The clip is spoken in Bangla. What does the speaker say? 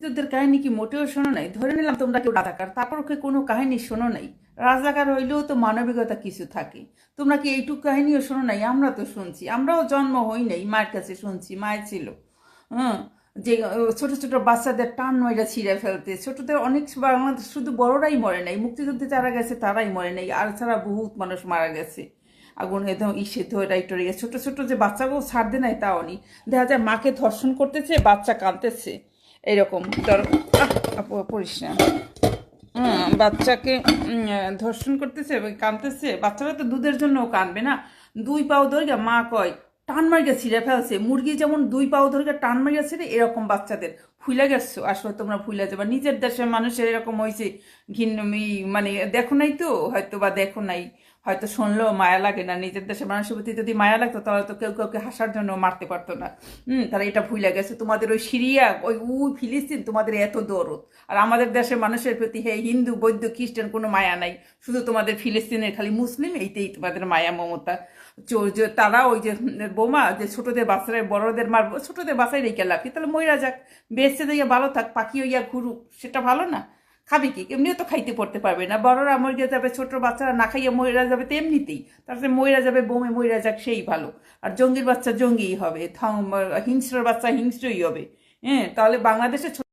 যুদ্ধের কাহিনী কি মোটেও শোনো নাই? ধরে নিলাম তোমরা কেউ রাজাকার তারপর ওকে কোনো কাহিনী শোনো নাই? রাজাকার হইলেও তো মানবিকতা কিছু থাকে। তোমরা কি এইটুকু কাহিনীও শোনো নাই? আমরা তো শুনছি, আমরাও জন্ম হই নাই, মায়ের কাছে শুনছি, মায়ের ছিল। হ্যাঁ যে ছোট ছোট বাচ্চাদের টান নয়টা ছিঁড়ে ফেলতে, ছোটদের অনেক বাংলাদেশ শুধু বড়রাই মরে নাই, মুক্তিযুদ্ধে যারা গেছে তারাই মরে নাই, আর ছাড়া বহুত মানুষ মারা গেছে। আগুন একদম ইসে ধরে টরে গেছে। ছোট ছোট যে বাচ্চাগুলো ছাড় দে নাই তাও নি দেখা যায় মাকে ধর্ষণ করতেছে, বাচ্চা কাঁদতেছে। এরকম। তোর পড়িস না। বাচ্চাকে ধর্ষণ করতেছে কানতেছে। বাচ্চারা তো দুধের জন্যও কানবে না। দুই পাও ধরে মা কয়, টান মার্গে ছিঁড়ে ফেলছে। মুরগি যেমন দুই পাও ধরে টান মার্গে ছিঁড়ে, এরকম বাচ্চাদের। ফুলে গেছো, আসলে তোমরা ফুলে যাবে। নিজের দেশের মানুষের এরকম হয়েছে ঘিন ই- মানে দেখো নাই তো হয়তো বা দেখো নাই, হয়তো শুনলেও মায়া লাগে না। নিজের দেশের মানুষের প্রতি যদি মায়া লাগতো, তাহলে তো কেউ কাউকে হাসার জন্য মারতে পারতো না। হুম তারা এটা ভুলে গেছে। তোমাদের ওই সিরিয়া, ওই উ ফিলিস্তিন, তোমাদের এত দরদ আর আমাদের দেশের মানুষের প্রতি হে হিন্দু, বৌদ্ধ, খ্রিস্টান কোনো মায়া নাই। শুধু তোমাদের ফিলিস্তিনের, খালি মুসলিম, এইটাই তোমাদের মায়া, মমতা। যে তারা ওই যে বোমা, যে ছোটদের বাচ্চারা, বড়দের মারবো, ছোটদের বাচ্চাই রেখে লাভ তাহলে ময়রা যাক। বেঁচে দিয়ে ভালো থাক, পাখি হইয়া ঘুরুক, সেটা ভালো না। খাবে কি? এমনিও তো খাইতে পড়তে পারবে না। বড়রা মরে যাবে, ছোট বাচ্চারা না খাইয়া ময়রা যাবে তো এমনিতেই। তারপরে ময়রা যাবে, বোমে ময়রা যাক, সেই ভালো। আর জঙ্গির বাচ্চা জঙ্গিই হবে হিংস্রর বাচ্চা হিংস্রই হবে। হ্যাঁ তাহলে বাংলাদেশে